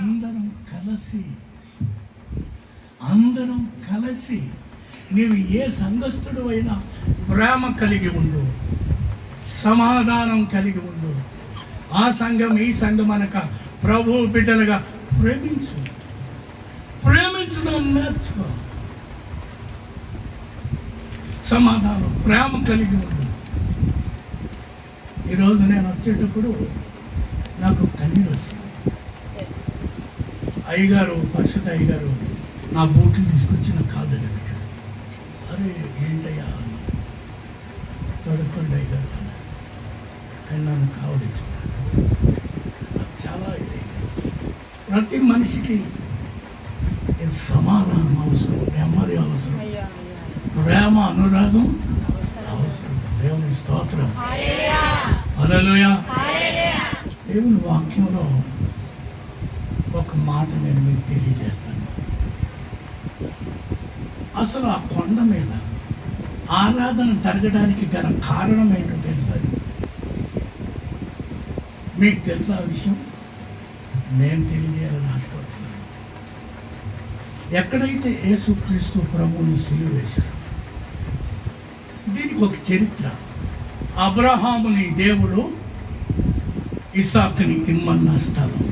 అందరం కలిసి అందరం కలిసి నీవు ఏ సంఘస్థుడు అయినా ప్రేమ కలిగి ఉండు సమాధానం కలిగి ఉండు. ఆ సంఘం ఈ సంఘం అనక ప్రభు బిడ్డలుగా ప్రేమించు. ప్రేమించడం నేర్చుకో. సమాధానం ప్రేమ కలిగి ఉండు. ఈరోజు నేను వచ్చేటప్పుడు నాకు కన్నీరు వచ్చింది అయ్యగారు పరిశుద్ధ అయ్యగారు నా బూట్లు తీసుకొచ్చి నా కాళ్ళ దగ్గర పెట్టారు. అరే ఏంటయ్యా? అన్న తొడకండి అయ్యగారు అన్నారు ఆయన నన్ను కావలించారు నాకు చాలా ఇదైంది. ప్రతి మనిషికి సమాధానం అవసరం నెమ్మది అవసరం. ప్రేమ అనురాగం అవసరం. దేవుని స్తోత్రం. హల్లెలూయా. దేవుని వాక్యంలో ఒక మాట నేను మీకు తెలియజేస్తాను. అసలు ఆ కొండ మీద ఆరాధన జరగడానికి గల కారణం ఏంటో తెలుసా? మీకు తెలుసా ఆ విషయం? నేను తెలియజేయాలని ఆశపడుతున్నాను. ఎక్కడైతే యేసుక్రీస్తు ప్రభువుని సిలువ వేశారు దీనికి ఒక చరిత్ర. అబ్రహాముని దేవుడు ఇసాక్ని ఇమ్మన్న స్థలం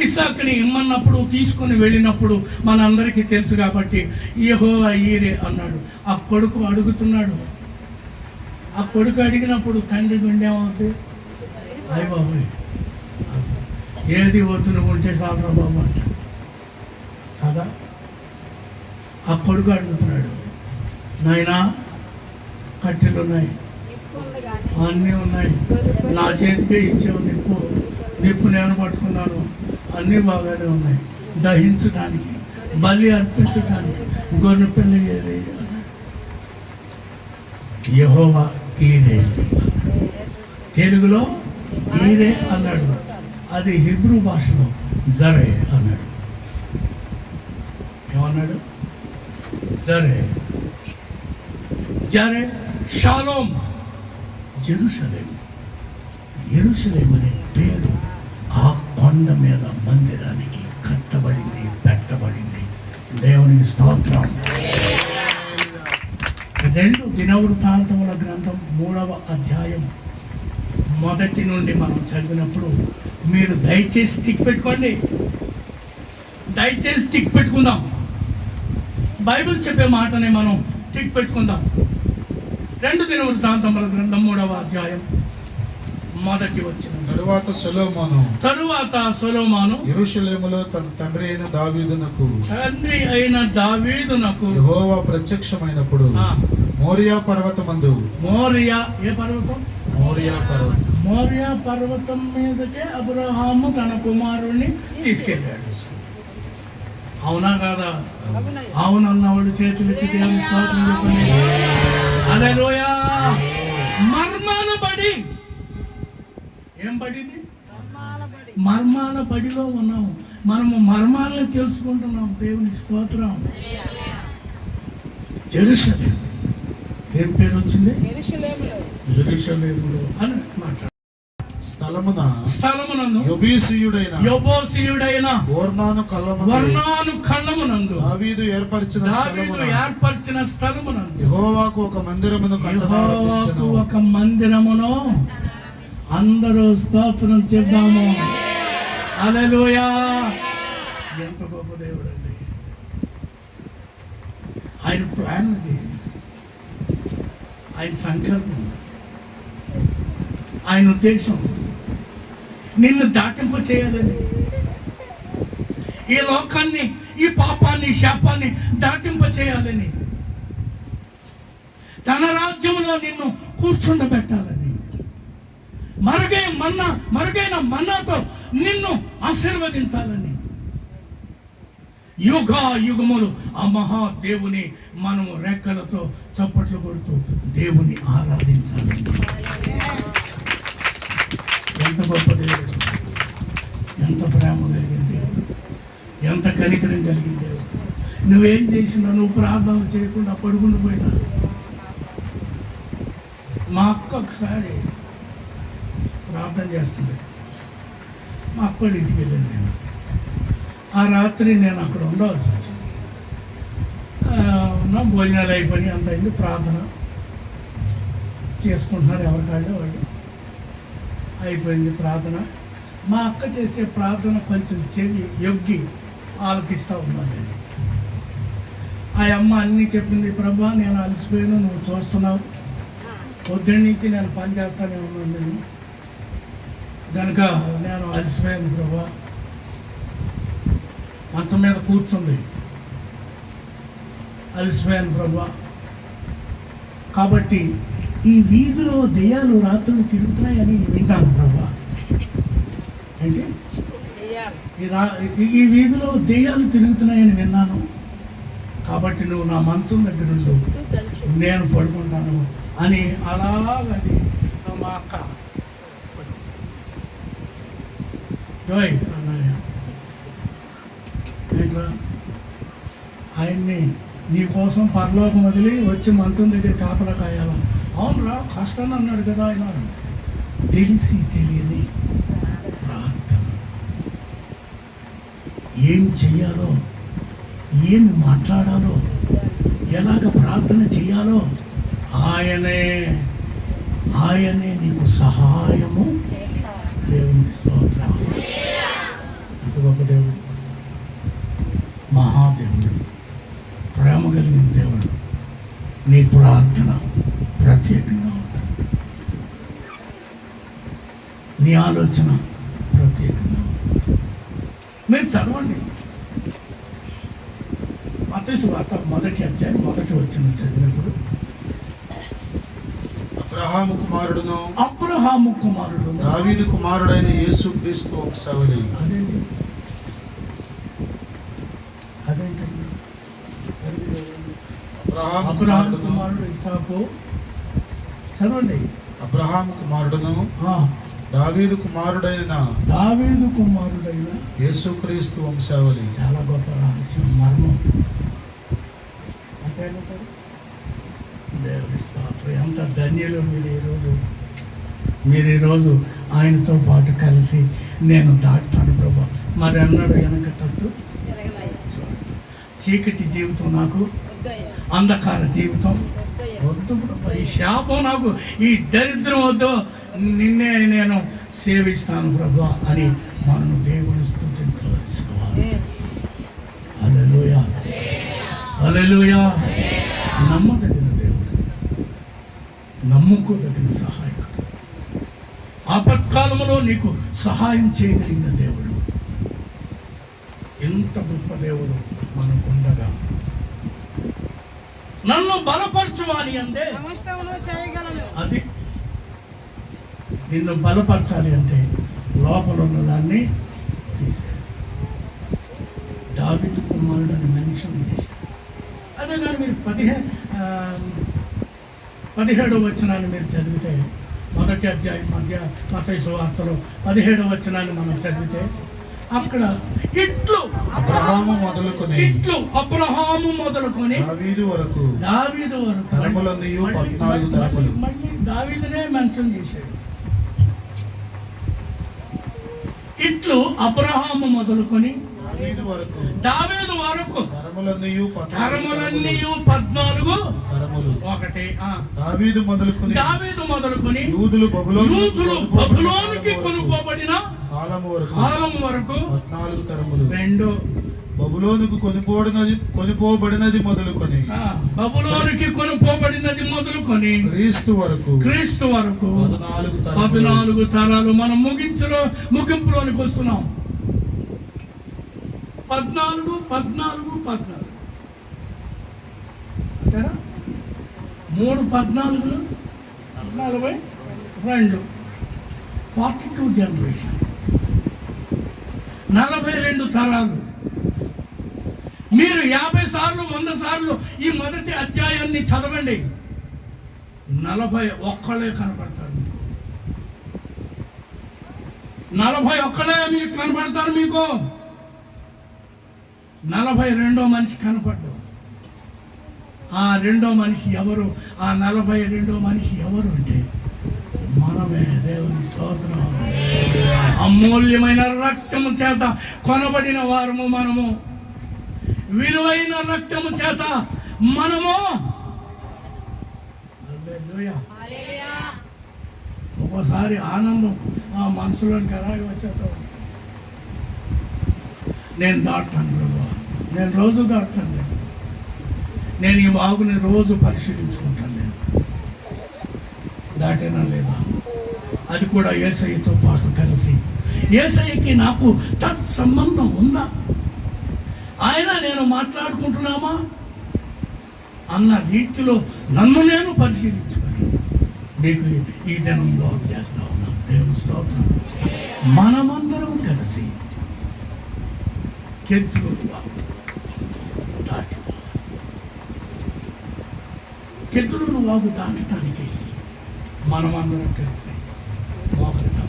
ఇసాక్ని ఇమ్మన్నప్పుడు తీసుకొని వెళ్ళినప్పుడు మనందరికీ తెలుసు కాబట్టి ఏహో ఈరే అన్నాడు. ఆ కొడుకు అడుగుతున్నాడు. ఆ కొడుకు అడిగినప్పుడు తండ్రి గుండేమవుతుంది అయ్య బాబోయ్ ఏది వద్దును ఉంటే సాధన బాబు అంట. కదా? ఆ కొడుకు అడుగుతున్నాడు. నాయనా కట్టెలు ఉన్నాయి అన్నీ ఉన్నాయి. నా చేతికే ఇచ్చావు నిప్పు. నిప్పు నేను పట్టుకున్నాను. అన్నీ బాగానే ఉన్నాయి. దహించడానికి బలి అర్పించడానికి గొర్రె పిల్ల ఏది అన్నాడు ఈరే. తెలుగులో ఈరే అన్నాడు. అది హిబ్రూ భాషలో జరే అన్నాడు. ఏమన్నాడు? జరే. జరే షాలోమ్ జెరూసలేం ఎరుసలేం అనే పేరు ఆ కొండ మీద మందిరానికి కట్టబడింది పెట్టబడింది. దేవునికి స్తోత్రం. రెండు దినవృత్తాంతముల గ్రంథం మూడవ అధ్యాయం మొదటి నుండి మనం చదివినప్పుడు మీరు దయచేసి టిక్ పెట్టుకోండి. దయచేసి టిక్ పెట్టుకుందాం. బైబిల్ చెప్పే మాటనే మనం టిక్ పెట్టుకుందాం. రెండు దిన వృత్తాంతముల గ్రంథం మూడవ అధ్యాయం. మొదటి వచ్చిన తరువాత సొలొమోను. తరువాత సొలొమాను. యెరూషలేములో తన తండ్రి అయిన దావీదునకు. తండ్రి అయిన దావీదునకు. యెహోవా ప్రత్యక్షమైనప్పుడు. మోరియా పర్వతమందు. మోరియా ఏ పర్వతం? మోరియా పర్వతం. మోరియా పర్వతం మీదకే అబ్రహాము తన కుమారుణ్ణి తీసుకెళ్ళాడు. అవునా కాదా? అవునన్నవాడు చేతులెత్తి దేవుని స్తోత్రం చెప్పండి హల్లెలూయా మర్మాన బడి ఏం పడింది? మర్మాల బడిలో ఉన్నాం. మనము మర్మాలను తెలుసుకుంటున్నాం. దేవుని స్తోత్రం. జెరూసలేం ఏం పేరు వచ్చింది? జెరూసలేములో అని మాట్లాడు. స్థలమున స్థలమునందు యొబీసీయుడైన కళ్ళమందు వర్ణాను కళ్ళమునందు దావీదు ఏర్పరిచిన దావీదు ఏర్పరిచిన స్థలమునందు యెహోవాకు ఒక మందిరమును యెహోవాకు ఒక మందిరమును అందరూ స్తోత్రం చెప్దాము అలెలుయా ఎంత గొప్ప దేవుడు అండి ఆయన ప్లాన్ అది ఆయన సంకల్పం. ఆయన ఉద్దేశం. నిన్ను దాటింప చేయాలని. ఈ లోకాన్ని ఈ పాపాన్ని శాపాన్ని దాటింప చేయాలని. తన రాజ్యంలో నిన్ను కూర్చుండబెట్టాలని. మరుగై మన్నా మరుగైన మన్నాతో నిన్ను ఆశీర్వదించాలని. యుగ యుగములు ఆ మహాదేవుని మనము రెక్కలతో చప్పట్లు కొడుతూ దేవుని ఆరాధించాలని. ఎంత గొప్ప దేవుడు. ఎంత ప్రేమ కలిగిన దేవుడు. ఎంత కనికరం కలిగిన దేవుడు. నువ్వేం చేసినా నువ్వు ప్రార్థన చేయకుండా పడుకుని పోయినా. మా అక్క ఒకసారి ప్రార్థన చేస్తుంది. మా అక్కడి ఇంటికి వెళ్ళాను నేను. ఆ రాత్రి నేను అక్కడ ఉండవలసి వచ్చింది. ఉన్నాం భోజనాలు అయిపోయి అంత అయింది. ప్రార్థన చేసుకుంటున్నారు ఎవరికాళ్ళు వాళ్ళు. అయిపోయింది ప్రార్థన. మా అక్క చేసే ప్రార్థన కొంచెం చెవి యొగ్గి ఆలకిస్తూ ఉన్నాను నేను ఆ అమ్మ అన్నీ చెప్పింది ప్రభా నేను అలసిపోయాను నువ్వు చూస్తున్నావు. పొద్దున్న నుంచి నేను పని చేస్తానే ఉన్నాను నేను. కనుక నేను అలసిపోయాను ప్రభా. మంచం మీద కూర్చుంది. అలసిపోయాను ప్రభా. కాబట్టి ఈ వీధిలో దెయ్యాలు రాత్రులు తిరుగుతున్నాయని వింటాను ప్రభా. అంటే ఈ వీధిలో దెయ్యాలు తిరుగుతున్నాయని విన్నాను. కాబట్టి నువ్వు నా మంచం దగ్గర ఉండు. నేను పడుకుంటాను అని అలాగది మా అక్క దోయ్ అన్నా ఆయన్ని నీ కోసం పరలోకం వదిలి వచ్చి మంచం దగ్గర కాపలా కాయాలా? అవునురా కష్టాన్ని అన్నాడు కదా ఆయన. తెలిసి తెలియని ప్రార్థన. ఏం చెయ్యాలో ఏమి మాట్లాడాలో ఎలాగ ప్రార్థన చేయాలో ఆయనే ఆయనే నీకు సహాయము. దేవుని స్తోత్రం. అంత గొప్ప దేవుడు మహాదేవుడు ప్రేమ కలిగిన దేవుడు నీ ప్రార్థన ప్రత్యేకంగా ఉంటుంది నీ ఆలోచన ప్రత్యేకంగా ఉంటుంది మీరు చదవండి. మతేసు వార్త మొదటి అధ్యాయం మొదటి వచ్చిన చదివినప్పుడు. అబ్రహాము కుమారుడును అబ్రహాము కుమారుడు దావీదు కుమారుడైన యేసు క్రీస్తు వంశావళి అదేంటి? అదేంటండి. అబ్రహాము కుమారుడు ఇసాకు. చదవండి. అబ్రహాము కుమారుడును ఆ, దావీదు కుమారుడైన దావీదు కుమారుడైన యేసుక్రీస్తు వంశావళి. చాలా గొప్ప రహస్యం మర్మం. అంతేనంటారు దేవుడి స్తోత్రం. ఎంత ధన్యులు మీరు ఈరోజు మీరు ఈరోజు ఆయనతో పాటు కలిసి నేను దాటుతాను ప్రభా. మరి అన్నాడు వెనక తట్టు. చీకటి జీవితం నాకు. అంధకార జీవితం. వద్దు ప్రభా ఈ శాపం నాకు ఈ దరిద్రం వద్దు నిన్నే నేను సేవిస్తాను ప్రభు అని మనము దేవుని స్థుతించవలసిన వారు అలలోయ నమ్మదగిన దేవుడు. నమ్ముకోదగిన సహాయకుడు. ఆపత్కాలంలో నీకు సహాయం చేయగలిగిన దేవుడు. ఎంత గొప్ప దేవుడు మనకుండగా నన్ను బలపరచువాలి చేయగలను. అది నిన్ను బలపరచాలి అంటే లోపల ఉన్నదాన్ని తీసేయాలి. దావిదు కుమారుడు అని మెన్షన్ చేశాడు అదే కానీ మీరు పదిహే పదిహేడవ వచనాన్ని మీరు చదివితే మొదటి అధ్యాయం మధ్య మతైసు వార్తలో పదిహేడవ వచనాన్ని మనం చదివితే అక్కడ ఇట్లు అబ్రహాము మొదలుకొని ఇట్లు అబ్రహాము మొదలుకొని దావీదు వరకు దావీదు వరకు తరములన్నయు మళ్ళీ- పద్నాలుగు తరములు. మళ్ళీ దావీదునే మెన్షన్ చేశాడు ఇట్లు అబ్రహాము మొదలుకొని దావీదు వరకు. దావీదు వరకు. తరములన్నయు పద్నాలుగు తరములు. పద్నాలుగు తరములు. ఒకటి. దావీదు మొదలుకొని దావీదు మొదలుకొని యూదులు బబులోను యూదులు బబులోనికి కొనుక్కోబడిన కాలం వరకు. కాలం వరకు పద్నాలుగు తరములు. రెండు. బబులోనుకు కొనిపోబడినది కొనిపోబడినది మొదలుకొని. బబులోనికి కొనుక్కోబడినది మొదలుకొని క్రీస్తు వరకు. క్రీస్తు వరకు పద్నాలుగు తరాలు. మనం ముగించులో ముగింపులోనికి వస్తున్నాం. పద్నాలుగు పద్నాలుగు పద్నాలుగు. అంతేనా? మూడు పద్నాలుగులు నలభై రెండు. Forty two generation. నలభై రెండు తరాలు. మీరు యాభై సార్లు వంద సార్లు ఈ మొదటి అధ్యాయాన్ని చదవండి. నలభై ఒక్కళ్ళే కనపడతారు మీకు. నలభై ఒక్కలే మీకు కనపడతారు మీకు. నలభై రెండో మనిషి కనపడ్డు ఆ రెండో మనిషి ఎవరు? ఆ నలభై రెండో మనిషి ఎవరు అంటే మనమే దేవుని స్తోత్రం. అమూల్యమైన రక్తము చేత కొనబడిన వారము మనము. విలువైన రక్తము చేత మనము. ఒక్కోసారి ఆనందం ఆ మనసులోనికి అలాగే వచ్చేస్తా. నేను దాటుతాను ప్రభు. నేను రోజు దాటుతాను నేను. నేను ఈ వాగుని రోజు పరిశీలించుకుంటాను నేను. దాటేనా లేదా? అది కూడా ఏసయ్యతో పాటు కలిసి. ఏసయ్యకి నాకు తత్ సంబంధం ఉందా? ఆయన నేను మాట్లాడుకుంటున్నామా? అన్న రీతిలో నన్ను నేను పరిశీలించుకొని మీకు ఈ దినం బాగు చేస్తా ఉన్నాం దేవుని స్తోత్రం. మనమందరం కలిసి కెత్తులు దాటిపోవాలి కెత్తులు వాగు దాటటానికి మనమందరం కలిసి మోకరిద్దాం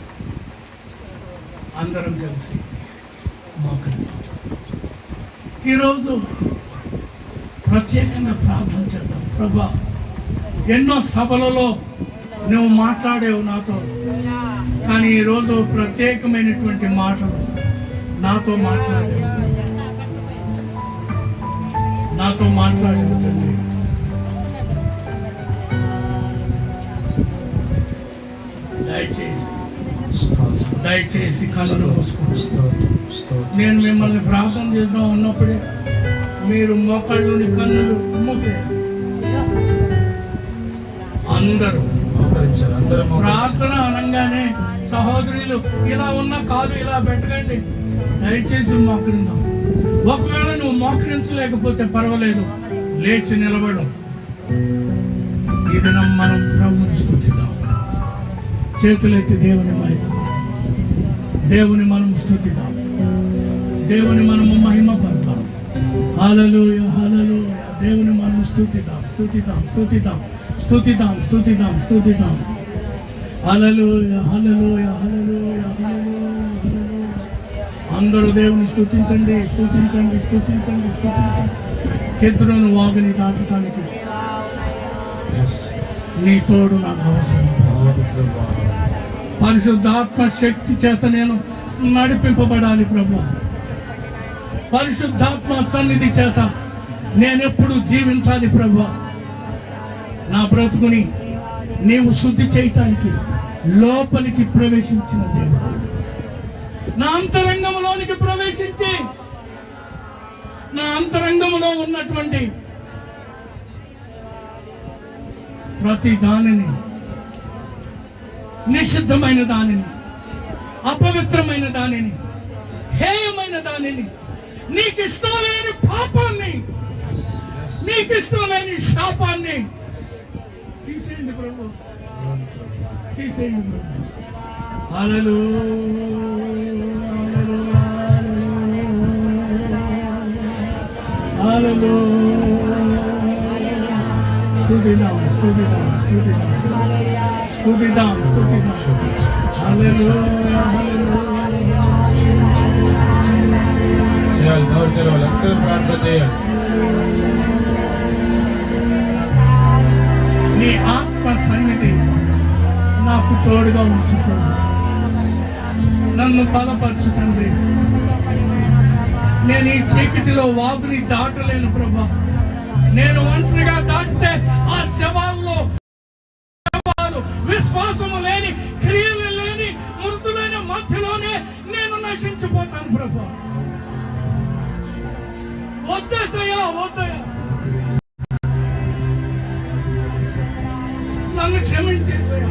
అందరం కలిసి మోకరిద్దాం ఈరోజు ప్రత్యేకంగా ప్రార్థన చేద్దాం. ప్రభా ఎన్నో సభలలో నువ్వు మాట్లాడేవు నాతో. కానీ ఈరోజు ప్రత్యేకమైనటువంటి మాటలు నాతో మాట్లాడేవు. నాతో మాట్లాడేవు తండ్రి. దయచేసి దయచేసి కళ్ళు స్తోత్రం నేను మిమ్మల్ని ప్రార్థన చేద్దాం అన్నప్పుడే మీరు మొక్కళ్ళని కన్నులు మూసేయాలి అందరూ. ప్రార్థన అనగానే సహోదరులు ఇలా ఉన్న కాలు ఇలా పెట్టకండి. దయచేసి మోకరిందాం ఒకవేళ మోకరించలేకపోతే పర్వాలేదు. లేచి నిలబడు. ఈ దినం మనం ప్రభుని స్థుతిద్దాం చేతులెత్తి దేవుని మహిమ దేవుని మనం స్థుతిద్దాం దేవుని మనము మహిమ పడతాం హాలలోయ హాలలోయ దేవుని మనం స్థుతిద్దాం స్థుతిద్దాం స్థుతిద్దాం స్థుతిద్దాం స్థుతిద్దాం స్థుతిద్దాం హల్లెలూయా హల్లెలూయా హల్లెలూయా హల్లెలూయా. అందరూ దేవుని స్థుతించండి స్థుతించండి స్థుతించండి స్థుతించండి కెత్తులను వాగుని దాటడానికి Yes. నీ తోడు నాకు అవసరం. పరిశుద్ధాత్మ శక్తి చేత నేను నడిపింపబడాలి ప్రభు. పరిశుద్ధాత్మ సన్నిధి చేత నేనెప్పుడు జీవించాలి ప్రభు. నా బ్రతుకుని నీవు శుద్ధి చేయటానికి లోపలికి ప్రవేశించిన దేవుడు. నా అంతరంగంలోనికి ప్రవేశించి నా అంతరంగంలో ఉన్నటువంటి ప్రతి దానిని నిషిద్ధమైన దానిని అపవిత్రమైన దానిని హేయమైన దానిని నీకు ఇష్టం లేని పాపాన్ని Yes, నీకు ఇష్టం లేని శాపాన్ని తీసేయండి ప్రభు. తీసేయండి ప్రభు. హల్లెలూ హల్లెలూ స్తుతిదాం స్తుతిదాం స్తుతిదాం స్తుతిదాం స్తుతిదాం హల్లెలూయా చేయాలి నోరు తెరవాలి అందరూ ప్రార్థన చేయాలి నీ ఆత్మ సన్నిధి నాకు తోడుగా ఉంచు ప్రభు నన్ను బలపరచు తండ్రి నేను ఈ చీకటిలో వాపుని దాటలేను ప్రభా. నేను ఒంటరిగా దాటితే ఆ శవాల్లో శవాలు విశ్వాసము లేని క్రియలు లేని మృతులైన మధ్యలోనే నేను నశించిపోతాను ప్రభా. వద్దేసయ్యా వద్దయా నన్ను క్షమించేసయ్యా.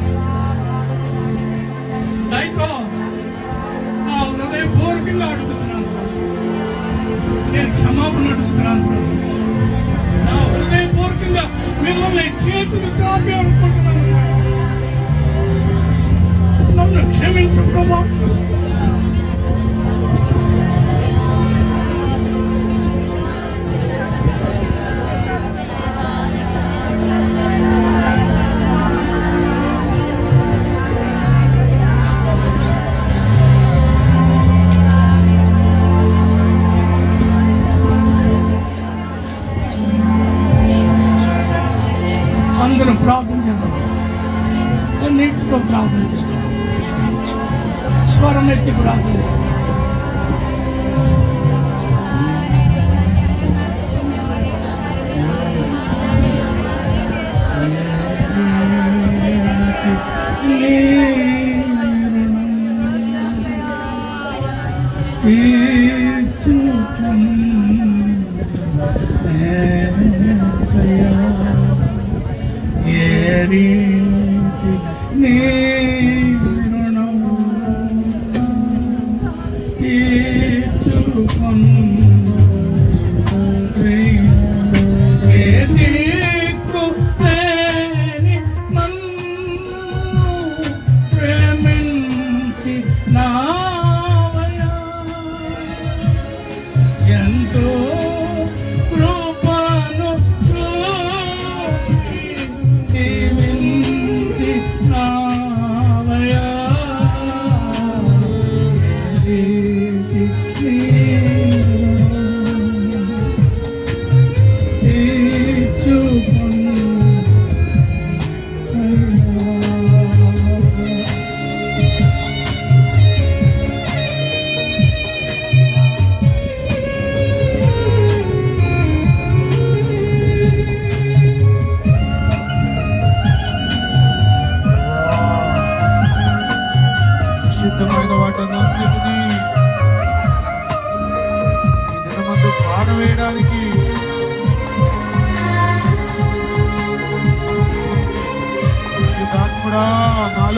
మిమ్మల్ని చేతులు చాపి అనుకుంటున్నాను నన్ను క్షమించు ప్రభా.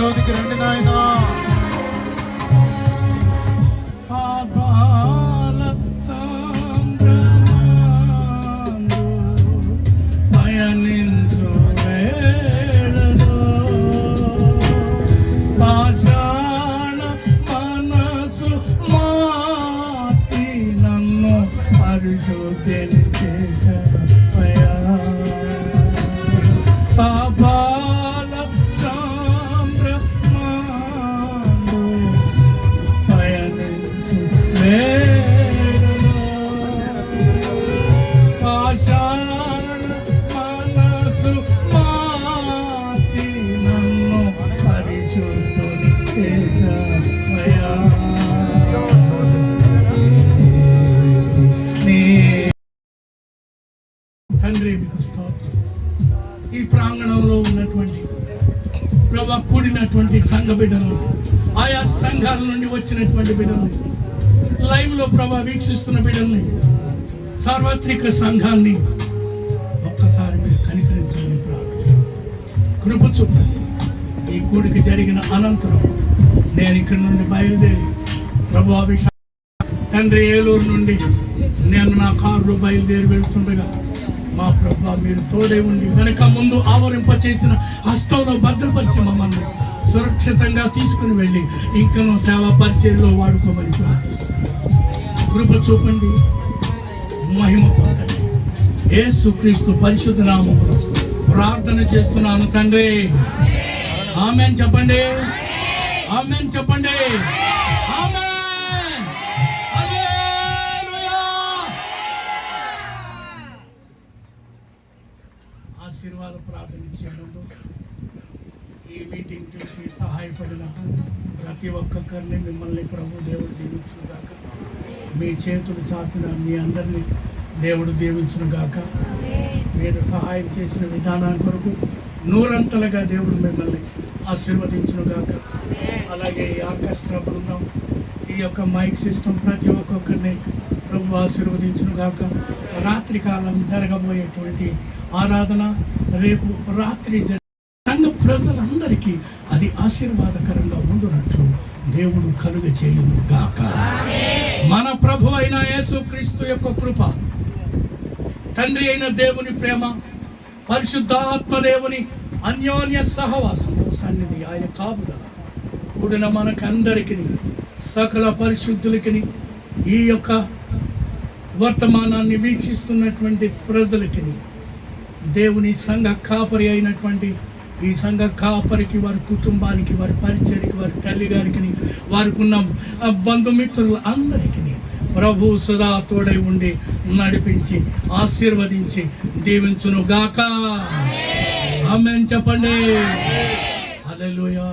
నాలోనికి రండి నాయనా వీక్షిస్తున్న బిడ్డల్ని సార్వత్రిక సంఘాన్ని ఒక్కసారి మీరు కనికరించాలని ప్రార్థిస్తాను కృప చూపండి. ఈ కూడికి జరిగిన అనంతరం నేను ఇక్కడ నుండి బయలుదేరి ప్రభు తండ్రి ఏలూరు నుండి నేను నా కారులో బయలుదేరి వెళ్తుండగా మా ప్రభు మీరు తోడే ఉండి వెనక ముందు ఆవరింప చేసిన హస్తంలో భద్రపరిచి మమ్మల్ని సురక్షితంగా తీసుకుని వెళ్ళి ఇంకనూ సేవా పరిచయంలో వాడుకోమని ప్రార్థిస్తున్నాను కృప చూపండి మహిమ పొందండి. యేసుక్రీస్తు పరిశుద్ధ నామములో ప్రార్థన చేస్తున్నాను తండ్రి. ఆమెన్ చెప్పండి. ఆమెన్ చెప్పండి. ఆశీర్వాద ప్రార్థన ఇచ్చే ముందు ఈ మీటింగ్ చూసి సహాయపడిన ప్రతి ఒక్కరిని మిమ్మల్ని ప్రభు దేవుడు దీవించును మీ చేతులు చాపిన మీ అందరినీ దేవుడు దీవించును గాక. మీరు సహాయం చేసిన విధానం కొరకు నూరంతలుగా దేవుడు మిమ్మల్ని ఆశీర్వదించును గాక. అలాగే ఈ ఆర్కెస్ట్రా బృందం ఈ యొక్క మైక్ సిస్టమ్ ప్రతి ఒక్కొక్కరిని ప్రభు ఆశీర్వదించును గాక. రాత్రి కాలం జరగబోయేటువంటి ఆరాధన రేపు రాత్రి సంఘ ప్రజలందరికీ అది ఆశీర్వాదకరంగా ఉండునట్లు దేవుడు కలుగ చేయును గాక. మన ప్రభు అయిన యేసుక్రీస్తు యొక్క కృప తండ్రి అయిన దేవుని ప్రేమ పరిశుద్ధాత్మ దేవుని అన్యోన్య సహవాసము సన్నిధి ఆయన కాపుదల కూడిన మనకందరికి సకల పరిశుద్ధులకి ఈ యొక్క వర్తమానాన్ని వీక్షిస్తున్నటువంటి ప్రజలకి దేవుని సంఘ కాపరి అయినటువంటి ఈ సంఘ కాపరికి వారి కుటుంబానికి వారి పరిచయకి వారి తల్లి గారికి వారికి ఉన్న బంధుమిత్రులు అందరికీ ప్రభు సదా తోడై ఉండి నడిపించి ఆశీర్వదించి దీవించును గాక ఆమెన్ చెప్పండి. హల్లెలూయా.